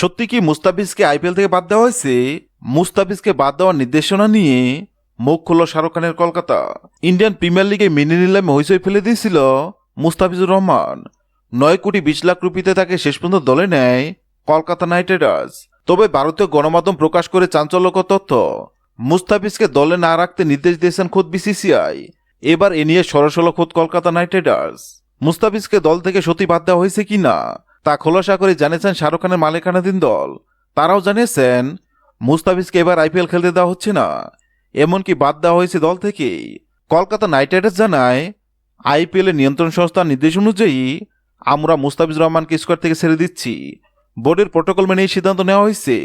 সত্যি কি মুস্তাফিজকে আইপিএল থেকে বাদ দেওয়া হয়েছে? মুস্তাফিজকে বাদ দেওয়ার নির্দেশনা নিয়ে মুখ খুলল শাহরুখ খানের কলকাতা। ইন্ডিয়ান প্রিমিয়ার লিগে মিনি নিলামে হইচই ফেলে দিয়েছিল মুস্তাফিজুর রহমান। নয় কোটি বিশ লাখ রুপিতে তাকে শেষ পর্যন্ত দলে নেয় কলকাতা নাইট রাইডার্স। তবে ভারতীয় গণমাধ্যম প্রকাশ করে চাঞ্চল্যকর তথ্য, মুস্তাফিজকে দলে না রাখতে নির্দেশ দিয়েছেন খোদ বিসিসিআই। এবার এ নিয়ে সরাসরি খোদ কলকাতা নাইট রাইডার্স। মুস্তাফিজকে দল থেকে সত্যি বাদ দেওয়া হয়েছে কিনা? তা খোলাসা করে জানিয়েছেন শাহরুখ খানের মালিকানাধীন দল। তারাও জানিয়েছেন, মুস্তাফিজকে এবার আইপিএল খেলতে দেওয়া হচ্ছে না। এমনকি বাদ দেওয়া হয়েছে দল থেকেই। কলকাতা নাইট রাইডার্স জানায় আইপিএলের নিয়ন্ত্রণ সংস্থার নির্দেশ অনুযায়ী আমরা মুস্তাফিজ রহমানকে স্কোয়াড থেকে ছেড়ে দিচ্ছি। বোর্ডের প্রোটোকল মেনে এই সিদ্ধান্ত নেওয়া হয়েছে।